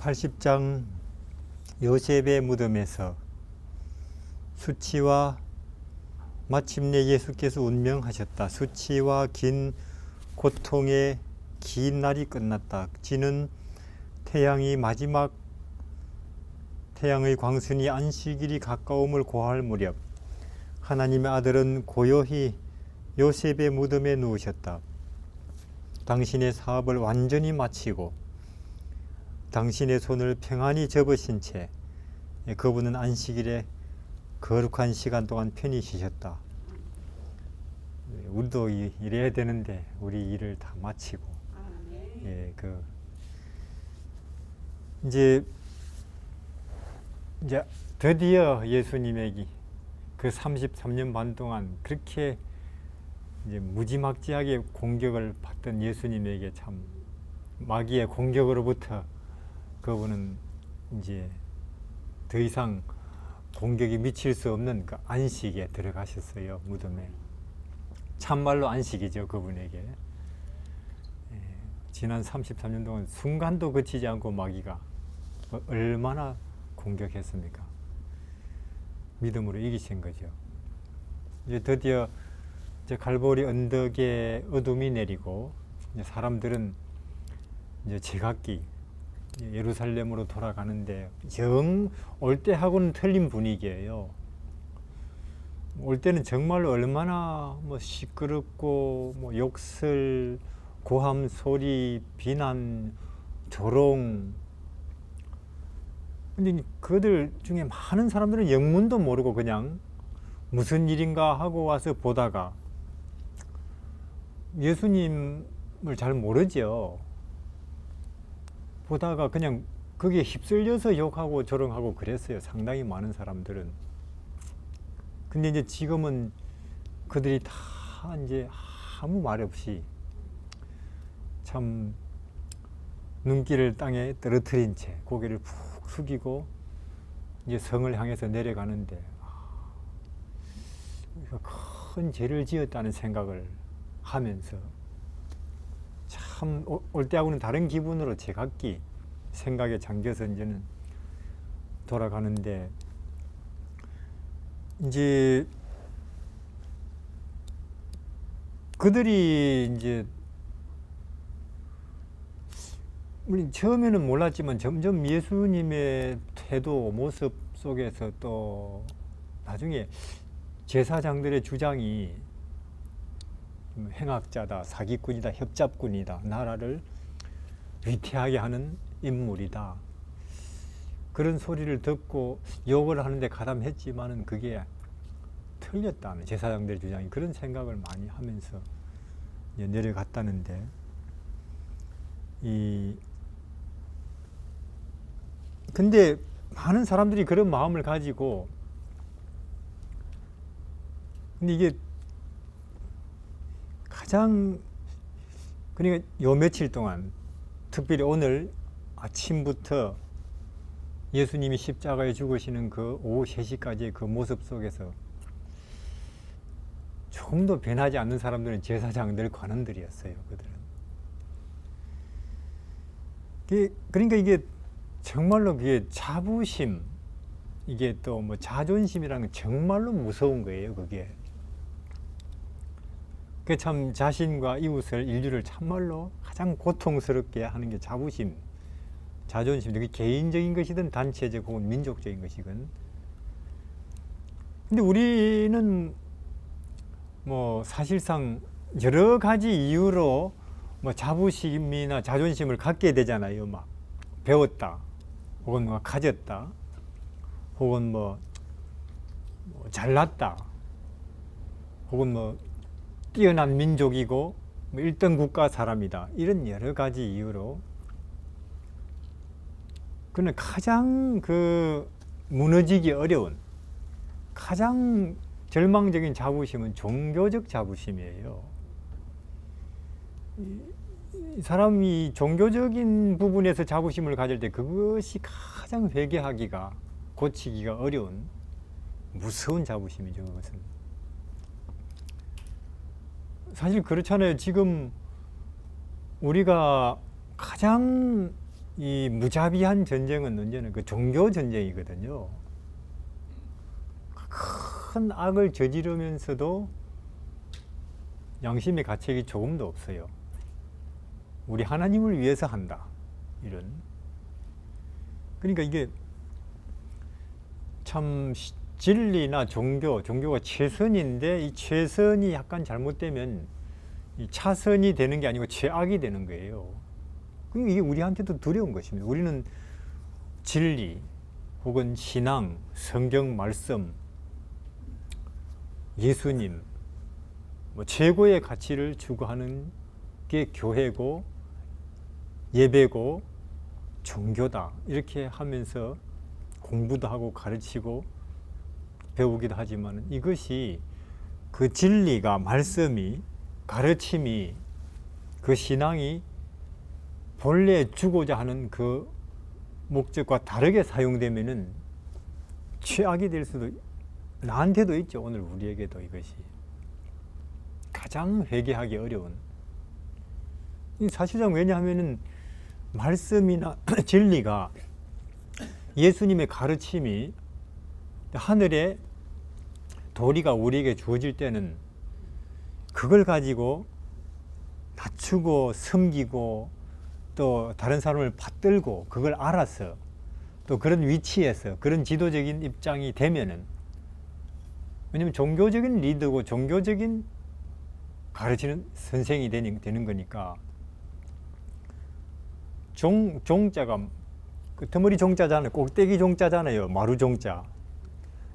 80장 요셉의 무덤에서 수치와 마침내 예수께서 운명하셨다. 수치와 긴 고통의 긴 날이 끝났다. 지는 태양이 마지막 태양의 광선이 안식일이 가까움을 고할 무렵 하나님의 아들은 고요히 요셉의 무덤에 누우셨다. 당신의 사업을 완전히 마치고 당신의 손을 평안히 접으신 채 그분은 안식일에 거룩한 시간 동안 편히 쉬셨다. 우리도 이- 일해야 되는데 우리 일을 다 마치고 예, 그 이제 이제 드디어 예수님에게 그 33년 반 동안 그렇게 이제 무지막지하게 공격을 받던 예수님에게 참 마귀의 공격으로부터 그분은 이제 더 이상 공격이 미칠 수 없는 그 안식에 들어가셨어요 무덤에. 참말로 안식이죠 그분에게. 예, 지난 33년 동안 순간도 그치지 않고 마귀가 뭐 얼마나 공격했습니까? 믿음으로 이기신 거죠. 이제 드디어 이제 갈보리 언덕에 어둠이 내리고 이제 사람들은 이제 제각기 예루살렘으로 돌아가는데 영 올 때하고는 틀린 분위기예요. 올 때는 정말로 얼마나 뭐 시끄럽고 뭐 욕설, 고함 소리, 비난, 조롱. 근데 그들 중에 많은 사람들은 영문도 모르고 그냥 무슨 일인가 하고 와서 보다가 예수님을 잘 모르죠. 보다가 그냥 거기에 휩쓸려서 욕하고 조롱하고 그랬어요. 상당히 많은 사람들은. 근데 이제 지금은 그들이 다 이제 아무 말 없이 참 눈길을 땅에 떨어뜨린 채 고개를 푹 숙이고 이제 성을 향해서 내려가는데 아, 큰 죄를 지었다는 생각을 하면서 참 올 때하고는 다른 기분으로 제각기 생각에 잠겨서 이제는 돌아가는데 이제 그들이 이제 우리 처음에는 몰랐지만 점점 예수님의 태도 모습 속에서 또 나중에 제사장들의 주장이 좀 행악자다, 사기꾼이다, 협잡꾼이다, 나라를 위태하게 하는 인물이다. 그런 소리를 듣고 욕을 하는데 가담했지만은 그게 틀렸다는 제사장들의 주장이 그런 생각을 많이 하면서 내려갔다는데 이 근데 많은 사람들이 그런 마음을 가지고 근데 이게 가장 그러니까 요 며칠 동안 특별히 오늘 아침부터 예수님이 십자가에 죽으시는 그 오후 3시까지의 그 모습 속에서 조금도 변하지 않는 사람들은 제사장들 관원들이었어요. 그들은. 그게- 그러니까 이게 정말로 그게 자부심 이게 또 뭐 자존심이라는 건 정말로 무서운 거예요. 그게. 그 참 자신과 이웃을 인류를 참말로 가장 고통스럽게 하는 게 자부심, 자존심. 그게 개인적인 것이든 단체적 혹은 민족적인 것이건. 근데 우리는 뭐 사실상 여러 가지 이유로 뭐 자부심이나 자존심을 갖게 되잖아요. 막 배웠다, 혹은 뭐 가졌다, 혹은 뭐, 뭐 잘났다, 혹은 뭐 뛰어난 민족이고 뭐 1등 국가 사람이다. 이런 여러 가지 이유로 그는 가장 그 무너지기 어려운 가장 절망적인 자부심은 종교적 자부심이에요. 사람이 종교적인 부분에서 자부심을 가질 때 그것이 가장 회개하기가 고치기가 어려운 무서운 자부심이죠. 그것은 사실 그렇잖아요. 지금 우리가 가장 이 무자비한 전쟁은 언제나 그 종교 전쟁이거든요. 큰 악을 저지르면서도 양심의 가책이 조금도 없어요. 우리 하나님을 위해서 한다. 이런. 그러니까 이게 참 시- 진리나 종교, 종교가 최선인데 이 최선이 약간 잘못되면 이 차선이 되는 게 아니고 최악이 되는 거예요. 그러니까 이게 우리한테도 두려운 것입니다. 우리는 진리 혹은 신앙, 성경 말씀, 예수님, 뭐 최고의 가치를 추구하는 게 교회고 예배고 종교다 이렇게 하면서 공부도 하고 가르치고 배우기도 하지만 이것이 그 진리가 말씀이 가르침이 그 신앙이 본래 주고자 하는 그 목적과 다르게 사용되면은 최악이 될 수도 나한테도 있죠. 오늘 우리에게도 이것이. 가장 회개하기 어려운. 이 사실상 왜냐하면은 말씀이나 진리가 예수님의 가르침이 하늘에 도리가 우리에게 주어질 때는 그걸 가지고 낮추고 섬기고 또 다른 사람을 받들고 그걸 알아서 또 그런 위치에서 그런 지도적인 입장이 되면은 왜냐면 종교적인 리더고 종교적인 가르치는 선생이 되는, 되는 거니까 종, 종자가 그 터머리 종자잖아요. 꼭대기 종자잖아요. 마루 종자.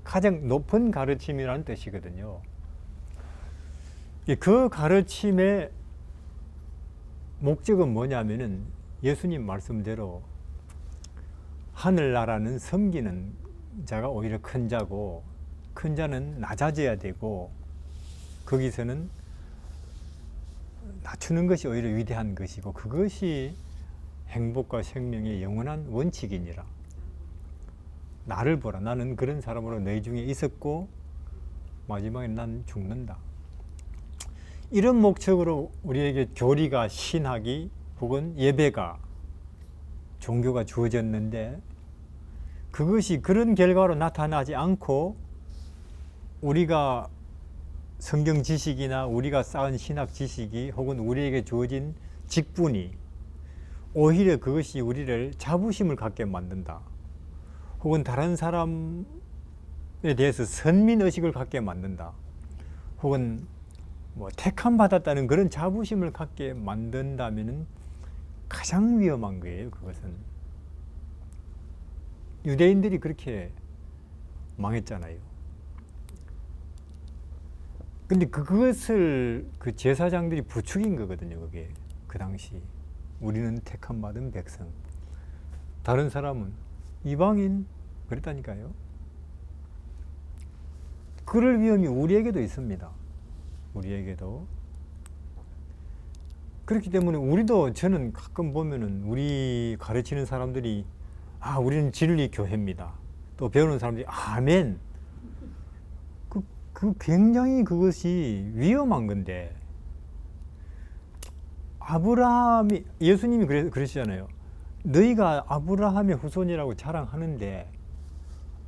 가장 높은 가르침이라는 뜻이거든요. 이그 가르침의 목적은 뭐냐면은 예수님 말씀대로 하늘나라는 섬기는 자가 오히려 큰 자고 큰 자는 낮아져야 되고 거기서는 낮추는 것이 오히려 위대한 것이고 그것이 행복과 생명의 영원한 원칙이니라. 나를 보라. 나는 그런 사람으로 너희 중에 있었고 마지막에 난 죽는다. 이런 목적으로 우리에게 교리가 신학이 혹은 예배가 종교가 주어졌는데 그것이 그런 결과로 나타나지 않고 우리가 성경 지식이나 우리가 쌓은 신학 지식이 혹은 우리에게 주어진 직분이 오히려 그것이 우리를 자부심을 갖게 만든다. 혹은 다른 사람에 대해서 선민 의식을 갖게 만든다. 혹은 뭐 택함 받았다는 그런 자부심을 갖게 만든다면은 가장 위험한 거예요. 그것은 유대인들이 그렇게 망했잖아요. 근데 그것을 그 제사장들이 부추긴 거거든요. 그게 그 당시 우리는 택함 받은 백성. 다른 사람은 이방인 그랬다니까요. 그럴 위험이 우리에게도 있습니다. 우리에게도. 그렇기 때문에 우리도 저는 가끔 보면은 우리 가르치는 사람들이 아, 우리는 진리 교회입니다. 또 배우는 사람들이 아멘. 그, 그 굉장히 그것이 위험한 건데 아브라함이 예수님이 그러시잖아요. 너희가 아브라함의 후손이라고 자랑하는데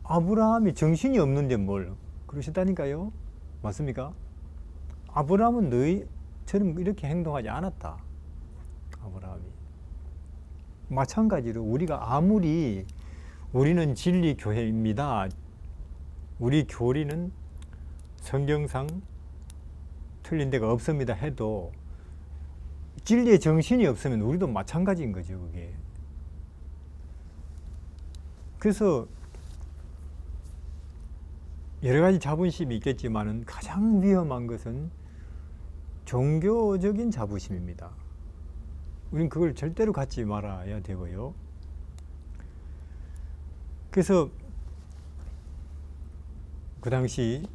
아브라함이 정신이 없는데 뭘 그러시다니까요. 맞습니까? 아브라함은 너희처럼 이렇게 행동하지 않았다. 아브라함이. 마찬가지로 우리가 아무리 우리는 진리 교회입니다. 우리 교리는 성경상 틀린 데가 없습니다 해도 진리의 정신이 없으면 우리도 마찬가지인 거죠, 그게. 그래서 여러 가지 자부심이 있겠지만은 가장 위험한 것은 종교적인 자부심입니다. 우리는 그걸 절대로 갖지 말아야 되고요. 그래서 그 당시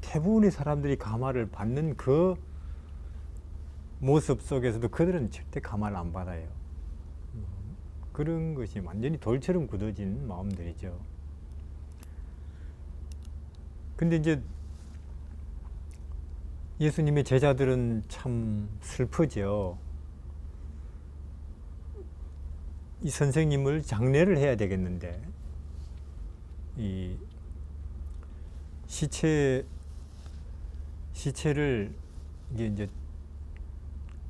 대부분의 사람들이 감화를 받는 그 모습 속에서도 그들은 절대 감화를 안 받아요. 음, 그런 것이 완전히 돌처럼 굳어진 마음들이죠. 근데 이제 예수님의 제자들은 참 슬프죠. 이 선생님을 장례를 해야 되겠는데 이 시체 시체를 이제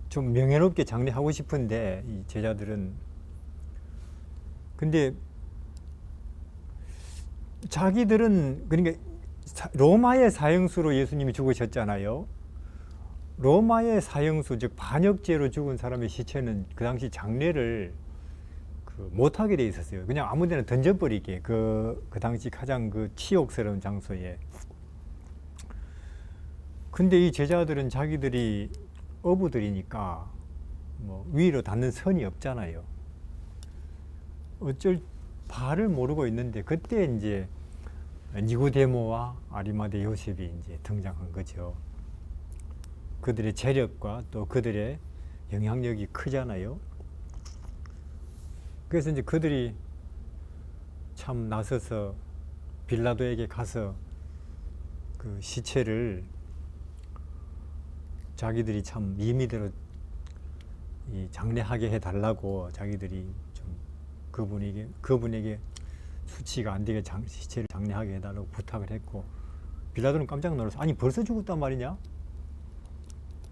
좀 명예롭게 장례하고 싶은데 이 제자들은 근데 자기들은 그러니까 사- 로마의 사형수로 예수님이 죽으셨잖아요. 로마의 사형수 즉 반역죄로 죽은 사람의 시체는 그 당시 장례를 그 못하게 돼 있었어요. 그냥 아무데나 던져버리게 그, 그 당시 가장 그 치욕스러운 장소에. 근데 이 제자들은 자기들이 어부들이니까 뭐 위로 닿는 선이 없잖아요. 어쩔 바를 모르고 있는데 그때 이제 니고데모와 아리마데 요셉이 이제 등장한 거죠. 그들의 재력과 또 그들의 영향력이 크잖아요. 그래서 이제 그들이 참 나서서 빌라도에게 가서 그 시체를 자기들이 참 임의대로 이 장례하게 해달라고 자기들이 좀 그분에게 그분에게 수치가 안 되게 장, 시체를 장례하게 해달라고 부탁을 했고 빌라도는 깜짝 놀라서 아니 벌써 죽었단 말이냐?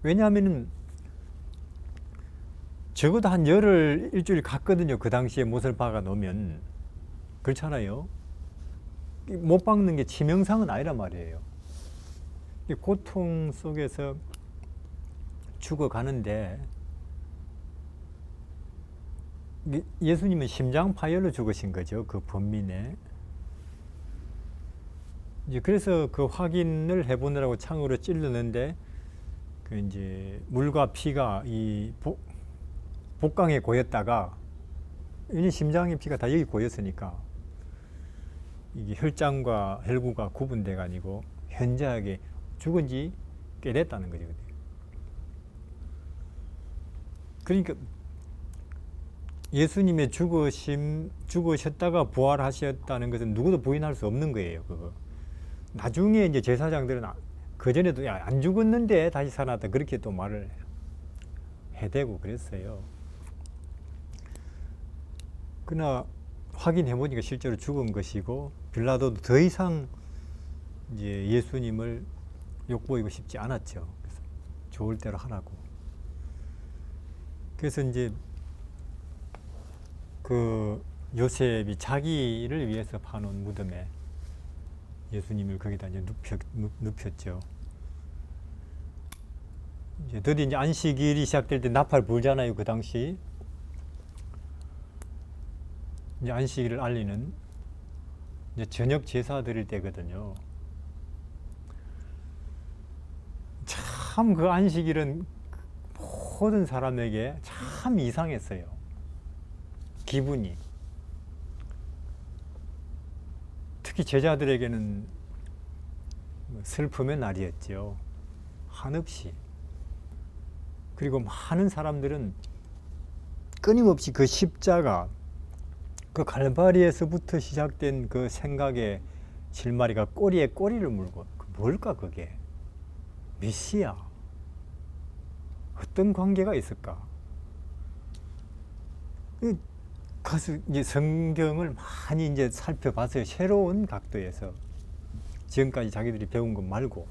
왜냐하면은 적어도 한 열흘 일주일 갔거든요. 그 당시에 못을 박아 놓으면 그렇잖아요. 이못 박는 게 치명상은 아니란 말이에요. 이 고통 속에서 죽어가는데 이- 예수님은 심장 파열로 죽으신 거죠. 그 범민에. 이제 그래서 그 확인을 해보느라고 창으로 찔르는데 그 이제 물과 피가 이 복, 복강에 고였다가 이 심장의 피가 다 여기 고였으니까 이게 혈장과 혈구가 구분돼가 아니고 현저하게 죽은 지 꽤 됐다는 거죠. 그러니까 예수님의 죽으심 죽으셨다가 부활하셨다는 것은 누구도 부인할 수 없는 거예요. 그거. 나중에 이제 제사장들은 그 전에도 야, 안 죽었는데 다시 살아났다 그렇게 또 말을 해대고 그랬어요. 그러나 확인해 보니까 실제로 죽은 것이고 빌라도도 더 이상 이제 예수님을 욕보이고 싶지 않았죠. 그래서 좋을 대로 하라고. 그래서 이제 그 요셉이 자기를 위해서 파놓은 무덤에 예수님을 거기다 이제 눕혔, 눕, 눕혔죠. 이제 드디어 이제 안식일이 시작될 때 나팔 불잖아요. 그 당시 이제 안식일을 알리는 이제 저녁 제사 드릴 때거든요. 참 그 안식일은 모든 사람에게 참 이상했어요. 기분이. 특히 제자들에게는 뭐 슬픔의 날이었죠. 한없이. 그리고 많은 사람들은 끊임없이 그 십자가, 그 갈바리에서부터 시작된 그 생각의 실마리가 꼬리에 꼬리를 물고 그 뭘까 그게? 메시아. 어떤 관계가 있을까? 이 가서 이제 성경을 많이 이제 살펴봤어요. 새로운 각도에서 지금까지 자기들이 배운 것 말고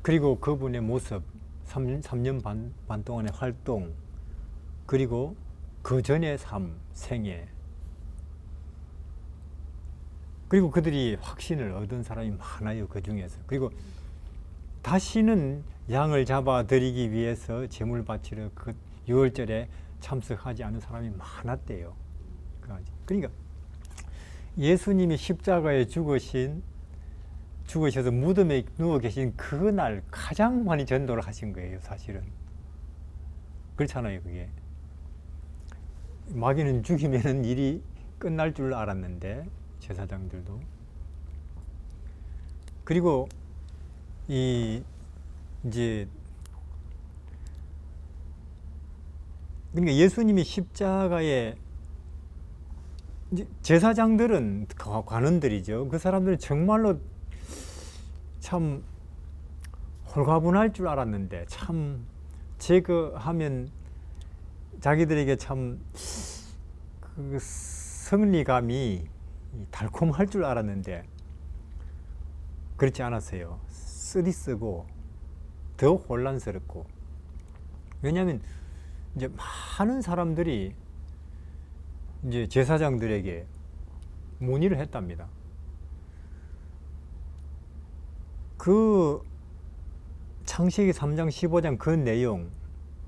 그리고 그분의 모습 3, 3년 반, 반 동안의 활동 그리고 그 전의 삶, 생애 그리고 그들이 확신을 얻은 사람이 많아요. 그 중에서. 그리고 다시는 양을 잡아 드리기 위해서 제물 바치러 그 6월절에 참석하지 않은 사람이 많았대요. 그러니까 예수님이 십자가에 죽으신 죽으셔서 무덤에 누워 계신 그날 가장 많이 전도를 하신 거예요, 사실은. 그렇잖아요, 그게. 마귀는 죽이면은 일이 끝날 줄 알았는데 제사장들도 그리고 이 이제 그러니까 예수님이 십자가에 제사장들은 가- 관원들이죠. 그 사람들은 정말로 참 홀가분할 줄 알았는데 참 제거하면 자기들에게 참 그 승리감이 이 달콤할 줄 알았는데 그렇지 않았어요. 쓰디쓰고 더 혼란스럽고 왜냐하면 이제 많은 사람들이 이제 제사장들에게 문의를 했답니다. 그 창세기 3장 15장 그 내용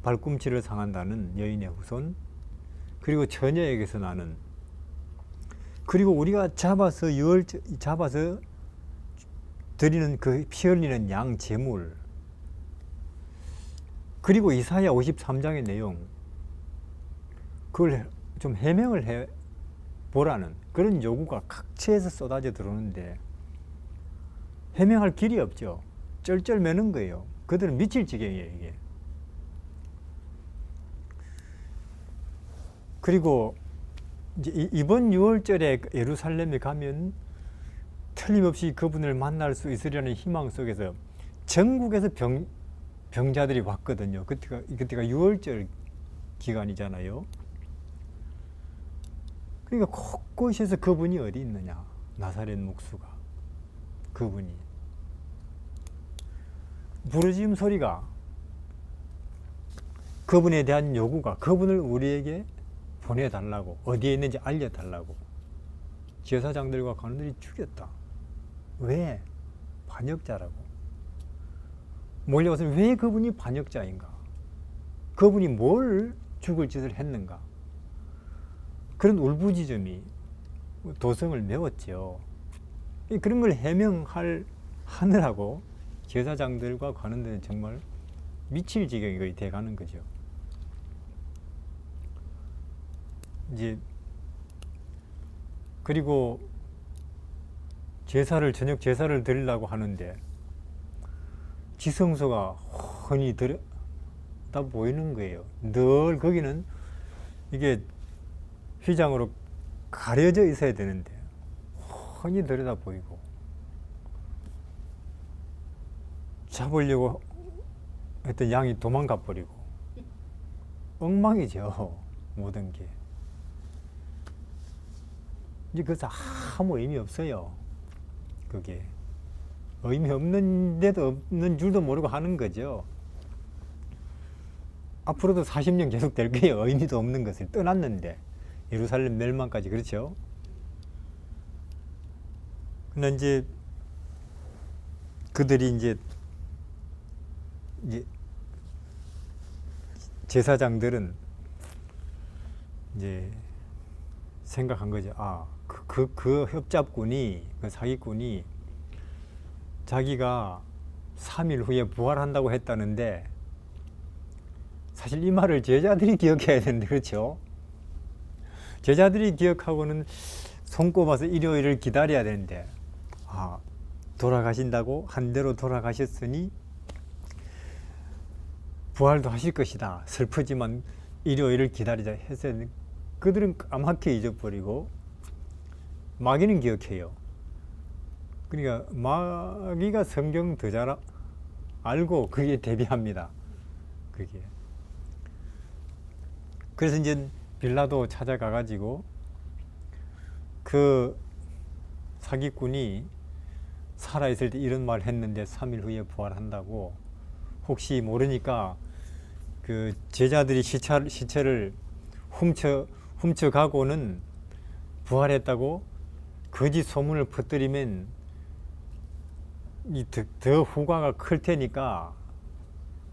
발꿈치를 상한다는 여인의 후손 그리고 처녀에게서 나는 그리고 우리가 잡아서 열 잡아서 드리는 그 피 흘리는 양 제물 그리고 이사야 53장의 내용 그걸 좀 해명을 해 보라는 그런 요구가 각처에서 쏟아져 들어오는데 해명할 길이 없죠. 쩔쩔매는 거예요. 그들은 미칠 지경이에요, 이게. 그리고 이제 이- 이번 6월절에 예루살렘에 가면 틀림없이 그분을 만날 수 있으려는 희망 속에서 전국에서 병, 병자들이 왔거든요. 그때가, 그때가 6월절 기간이잖아요. 그러니까 곳곳에서 그분이 어디 있느냐. 나사렛 목수가. 그분이. 부르짖음 소리가 그분에 대한 요구가 그분을 우리에게 보내달라고 어디에 있는지 알려달라고 제사장들과 관원들이 죽였다. 왜? 반역자라고. 몰려와서 왜 그분이 반역자인가? 그분이 뭘 죽을 짓을 했는가? 그런 울부짖음이 도성을 메웠죠. 그런 걸 해명할 하느라고 제사장들과 관원들은 정말 미칠 지경이 거의 돼가는 거죠. 이제 그리고 제사를 저녁 제사를 드리려고 하는데 지성소가 훤히 들여다 보이는 거예요. 늘 거기는 이게 휘장으로 가려져 있어야 되는데 훤히 들여다 보이고 잡으려고 했던 양이 도망가 버리고 엉망이죠 모든 게 이제 그래서 아무 의미 없어요 그게 의미 없는데도 없는 줄도 모르고 하는 거죠. 앞으로도 40년 계속 될 거예요. 의미도 없는 것을 떠났는데. 예루살렘 멸망까지 그렇죠? 근데 이제 그들이 이제 이제 제사장들은 이제 생각한 거죠. 아, 그, 그, 그 협잡군이, 그 사기꾼이 자기가 3일 후에 부활한다고 했다는데 사실 이 말을 제자들이 기억해야 되는데, 그렇죠? 제자들이 기억하고는 손꼽아서 일요일을 기다려야 되는데, 아, 돌아가신다고 한 대로 돌아가셨으니 부활도 하실 것이다. 슬프지만 일요일을 기다리자 했어야 했는데 그들은 까맣게 잊어버리고 마귀는 기억해요. 그러니까 마귀가 성경 더 잘 알고 그게 대비합니다. 그게. 그래서 이제 빌라도 찾아가 가지고 그 사기꾼이 살아있을 때 이런 말 했는데 3일 후에 부활한다고 혹시 모르니까 그 제자들이 시차, 시체를 훔쳐 훔쳐가고는 부활했다고 거짓 소문을 퍼뜨리면 이더 후과가 클 테니까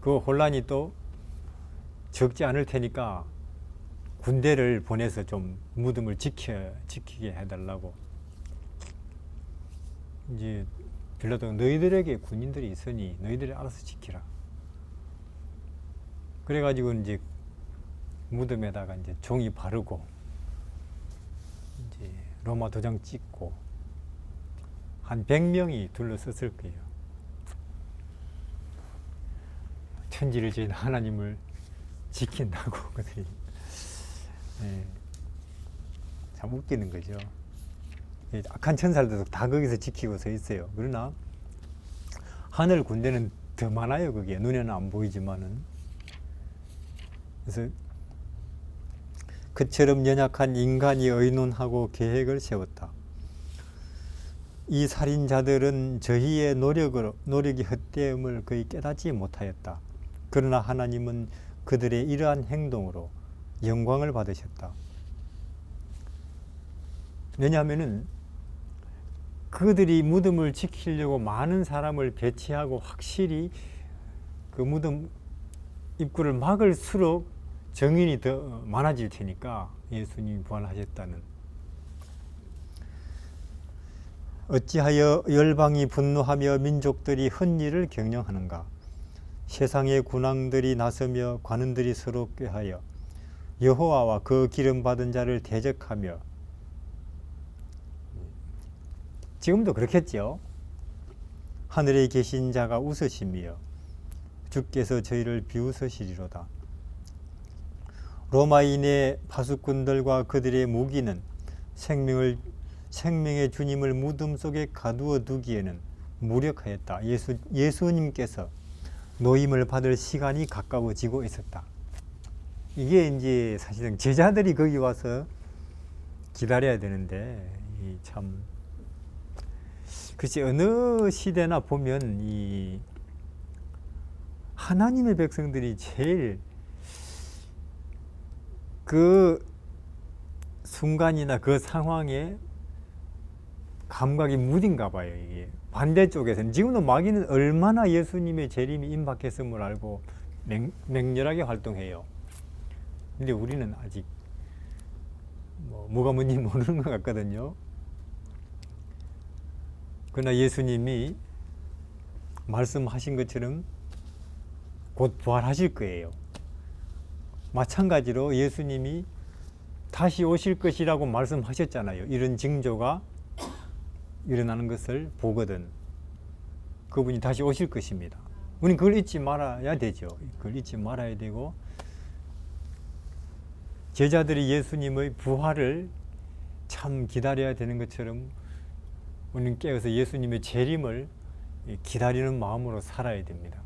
그 혼란이 또 적지 않을 테니까 군대를 보내서 좀 무덤을 지켜 지키게 해달라고 이제 빌라도가 너희들에게 군인들이 있으니 너희들이 알아서 지키라. 그래가지고 이제 무덤에다가 이제 종이 바르고 이제 로마 도장 찍고 한 100명이 둘러섰을 거예요. 천지를 지은 하나님을 지킨다고 그들이 예, 참 웃기는 거죠. 이 악한 천사들도 다 거기서 지키고 서 있어요. 그러나 하늘 군대는 더 많아요. 그게 눈에는 안 보이지만은 그래서 그처럼 연약한 인간이 의논하고 계획을 세웠다. 이 살인자들은 저희의 노력으로 노력이 헛되음을 거의 깨닫지 못하였다. 그러나 하나님은 그들의 이러한 행동으로 영광을 받으셨다. 왜냐하면은 그들이 무덤을 지키려고 많은 사람을 배치하고 확실히 그 무덤 입구를 막을수록 정인이 더 많아질 테니까 예수님이 부활하셨다는 어찌하여 열방이 분노하며 민족들이 헛일을 경영하는가 세상의 군왕들이 나서며 관원들이 서로 꾀하여 여호와와 그 기름 받은 자를 대적하며 지금도 그렇겠죠. 하늘에 계신 자가 웃으시며 주께서 저희를 비웃으시리로다. 로마인의 파수꾼들과 그들의 무기는 생명을 생명의 주님을 무덤 속에 가두어 두기에는 무력하였다. 예수 예수님께서 노임을 받을 시간이 가까워지고 있었다. 이게 이제 사실은 제자들이 거기 와서 기다려야 되는데 이참 글쎄 어느 시대나 보면 이 하나님의 백성들이 제일 그 순간이나 그 상황에 감각이 무딘가 봐요 이게 반대쪽에서는 지금도 마귀는 얼마나 예수님의 재림이 임박했음을 알고 맹, 맹렬하게 활동해요 근데 우리는 아직 뭐 뭐가 뭔지 모르는 것 같거든요 그러나 예수님이 말씀하신 것처럼 곧 부활하실 거예요. 마찬가지로 예수님이 다시 오실 것이라고 말씀하셨잖아요. 이런 징조가 일어나는 것을 보거든. 그분이 다시 오실 것입니다. 우리는 그걸 잊지 말아야 되죠. 그걸 잊지 말아야 되고 제자들이 예수님의 부활을 참 기다려야 되는 것처럼 우리는 깨어서 예수님의 재림을 기다리는 마음으로 살아야 됩니다.